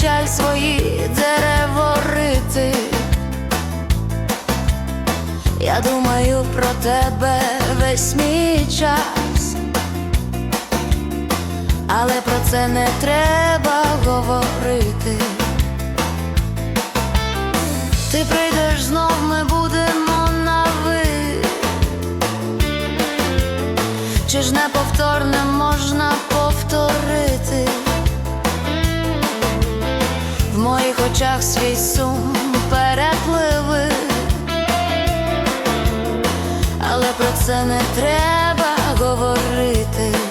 почай свої дереворити. Я думаю про тебе весь мій час, але про це не треба говорити. Ти прийдеш знов, ми будемо на ви Чи ж неповторне можна повторити? в моїх очах свій сум перепливи, але про це не треба говорити.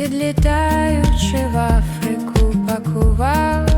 відлітаючи в Африку пакував.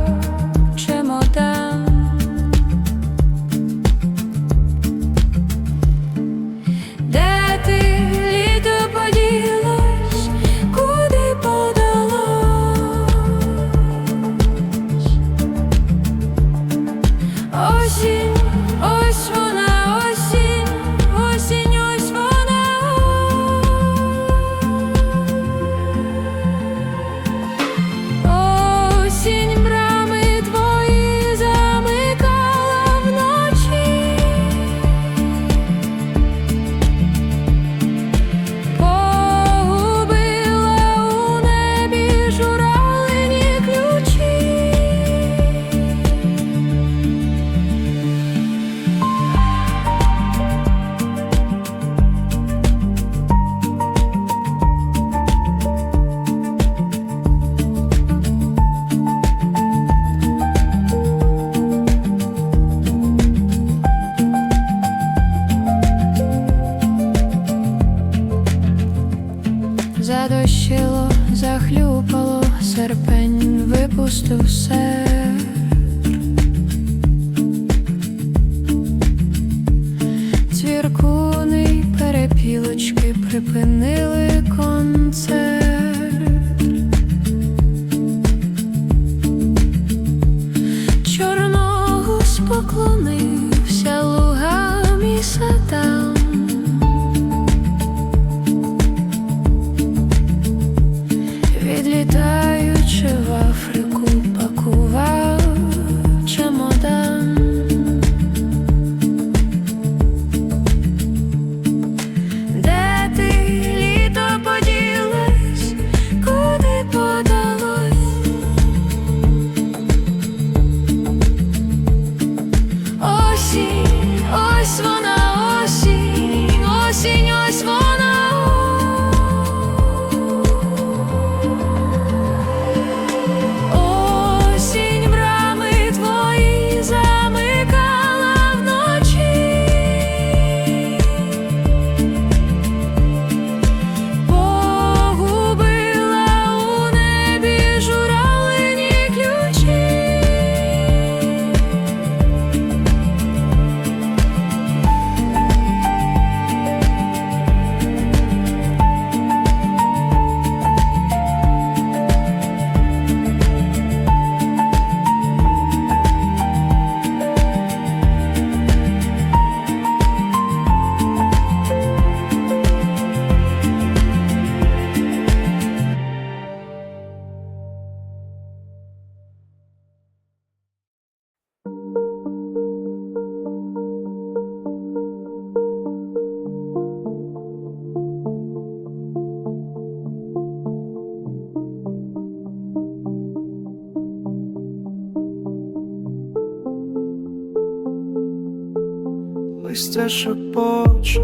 листя шепоче,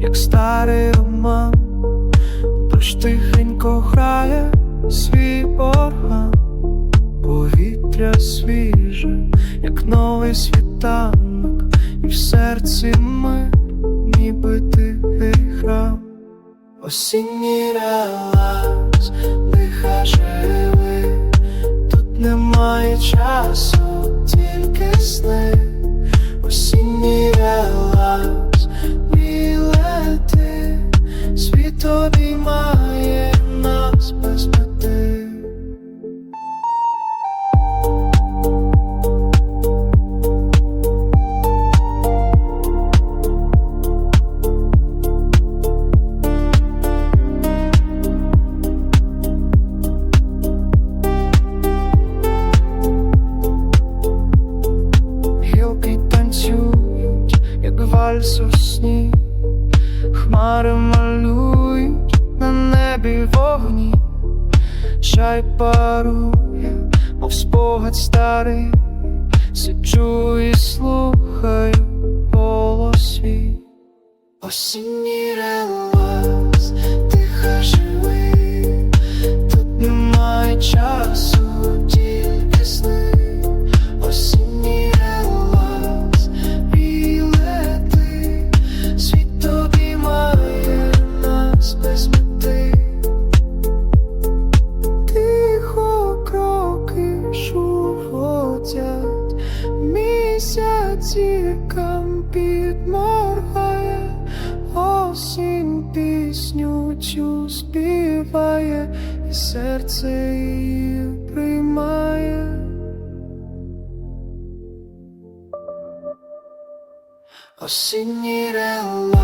як старий роман, Дощ тихенько грає свій орган, повітря свіже, як новий світанок, і в серці ми, ніби тихий храм, осінній релакс, дихає живий, тут немає часу, тільки сни. чай парує, мов спогад старий, сиджу і слухаю голос свій осінній релакс. Cinderela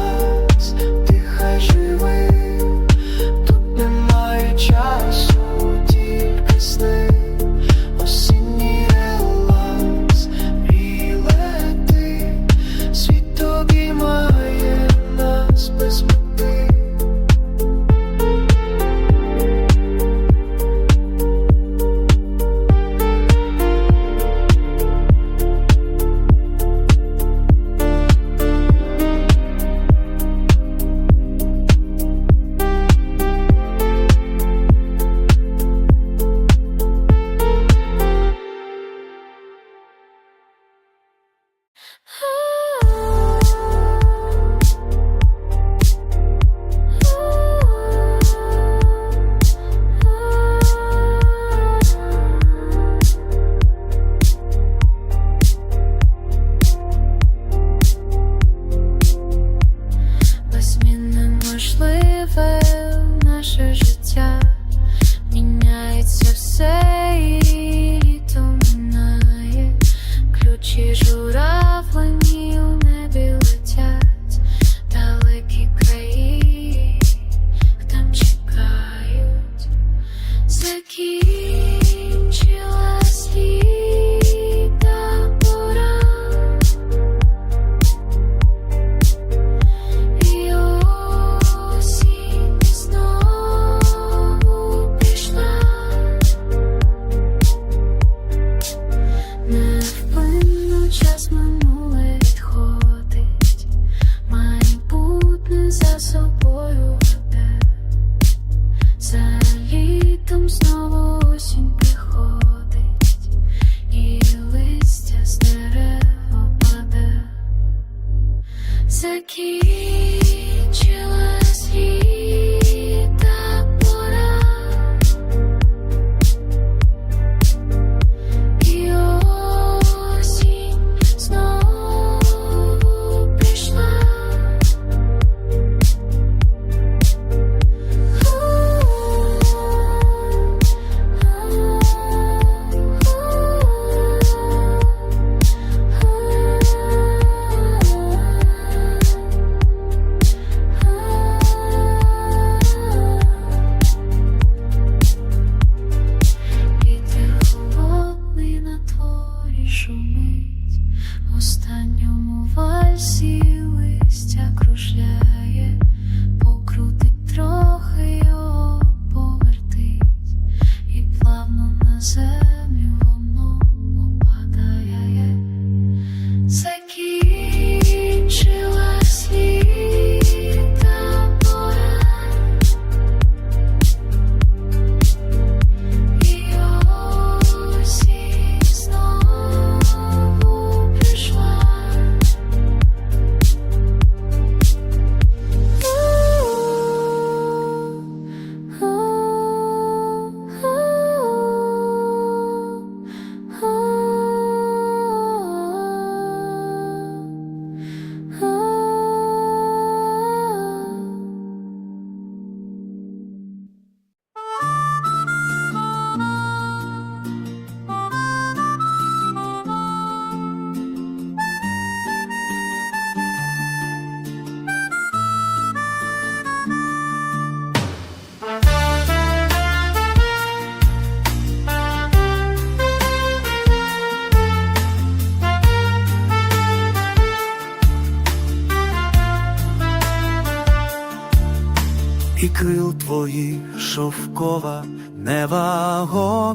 шовкова невагомість,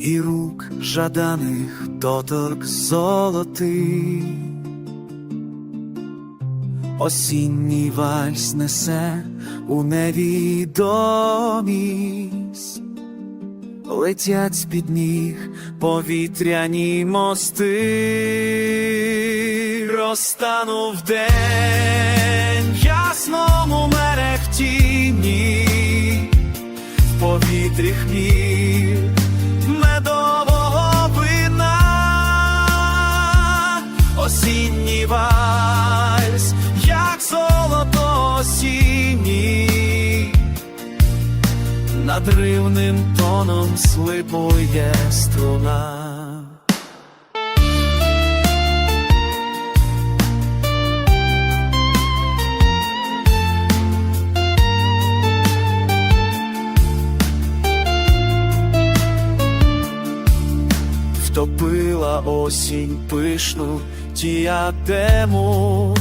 і рук жаданих доторк золотий. Осінній вальс несе у невідомість, летять з-під ніг повітряні мости, розтанув день ясному мерехтінні, в повітрі хміль медового вина, осінній вальс, як золото осінній над ривним тоном слипує струна. Втопила осінь пишну діадему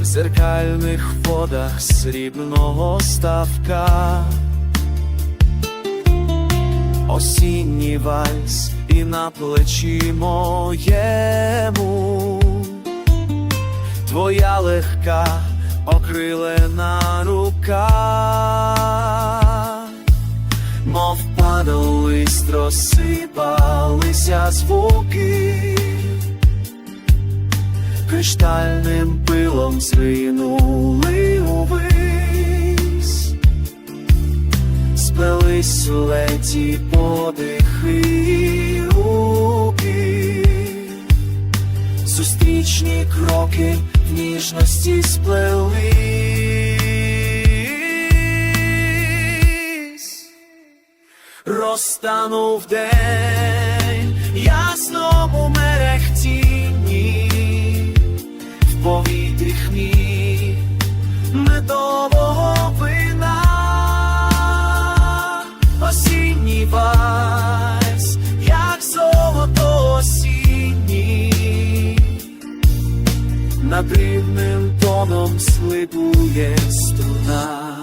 в зеркальних водах срібного ставка, осінній вальс і на плечі моєму, твоя легка окрилена рука, мов падав лист, розсипалися звуки. Криштальним пилом зринули увись, сплелись у леті подихи руки, зустріч Безпечні кроки в ніжності сплелись. Розтанув день ясному мерехтінні, в повітрі хміль медового вина, осінній вальс, як золото осінній, над рівним тоном слибує струна.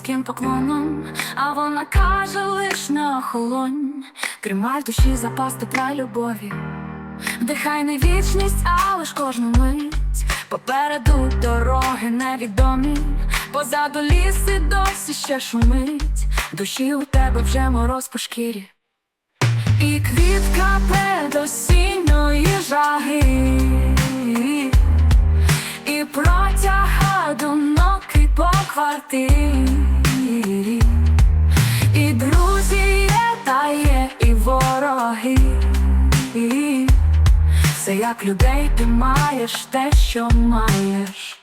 Низьким поклоном, а вона каже лиш не охолонь, тримай душі запас тепла любові, вдихай не вічність, а лиш кожну мить. Попереду дороги невідомі, позаду ліс і досі ще шумить, душі у тебе вже мороз по шкірі. І квітка предосінньої жаги, і протяга думок і по квартирі, Все як людей ти маєш те, що маєш.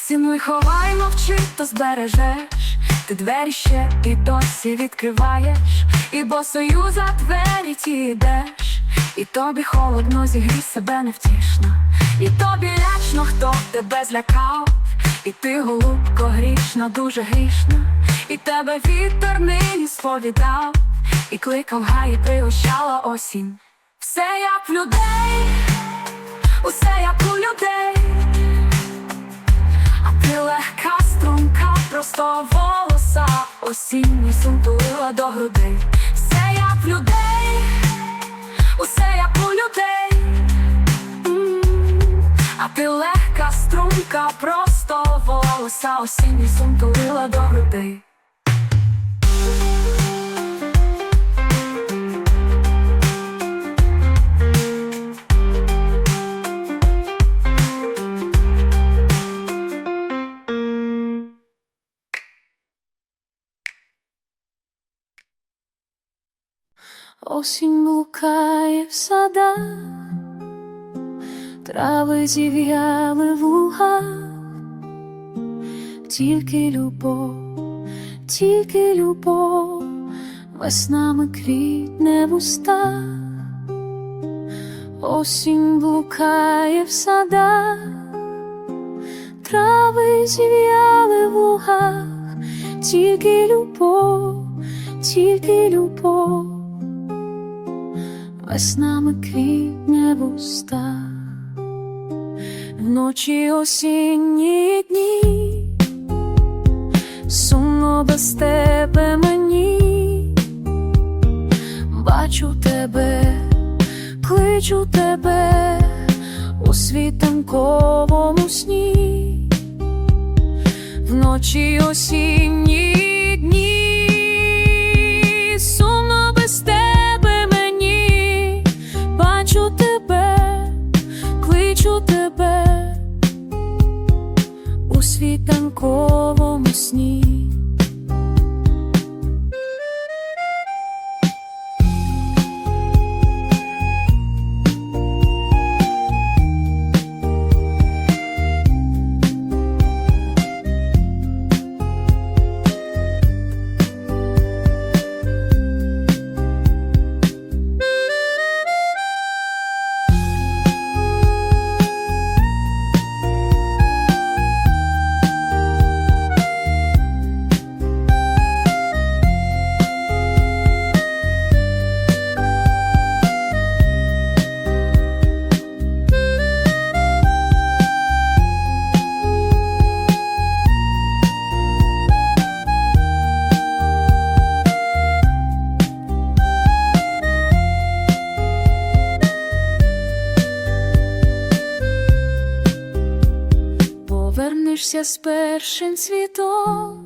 Цінуй, ховай, мовчи, то збережеш. Ти двері ще і досі відкриваєш, і босою за двері ті йдеш, і тобі холодно, зігрій себе невтішно, і тобі лячно, хто тебе злякав, і ти голубко грішна, дуже грішна, і тебе вітер нині сповідав, і кликав гай, і пригощала осінь. Все як в людей, усе як у людей. А ти легка струнка, просто волоса осінні сунтулила до грудей. Все як в людей, усе як у людей. М. А ти легка струнка, просто волоса осінні сунтулила до грудей. Осінь блукає в садах, трави зів'яли в лугах, тільки любов, тільки любов, веснами квітне в устах, осінь блукає в садах, трави зів'яли в лугах, тільки любов, тільки любов веснами квітне в устах, вночі осінні дні, сумно без тебе мені, бачу тебе, кличу тебе у світанковому сні, вночі осінні дні, з першим світом.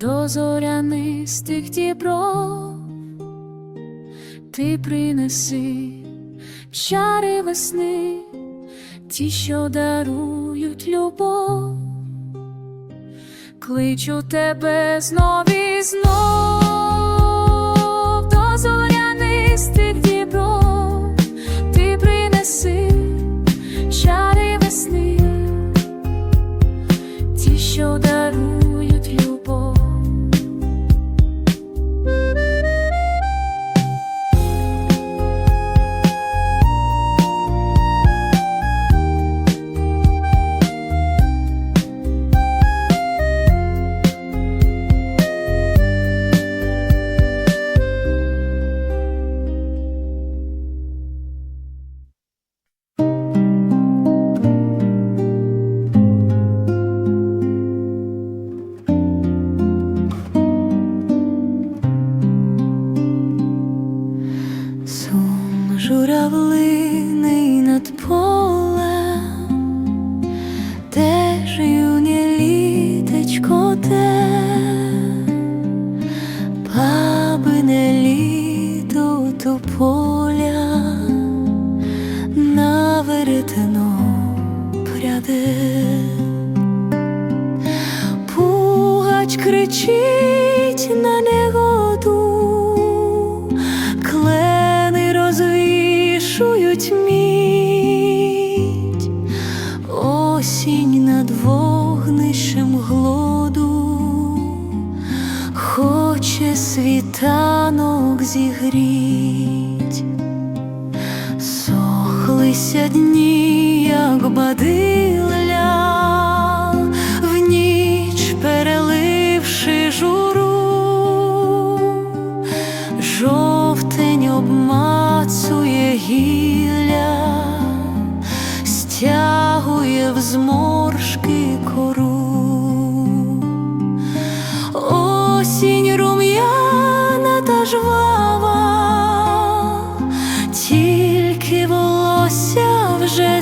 До зорянистих дібров, ти принеси чари весни, ті, що дарують любов, кличу тебе знов і знов. До зорянистих дібров, ти принеси чари весни, ті, що дарують розвішують мідь, осінь над вогнищем глоду, хоче світанок зігріть, сохлися дні, як бадилля,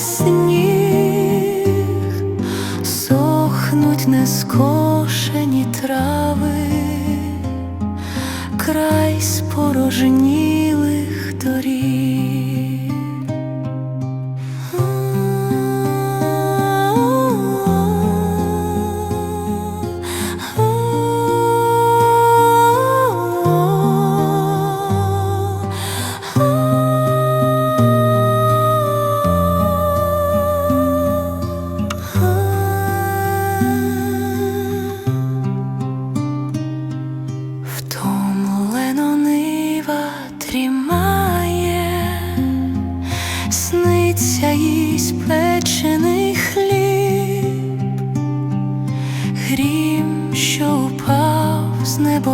сніг, сохнуть нескошені трави, край спорожнілих сниться їй спечений хліб, грім, що упав з неба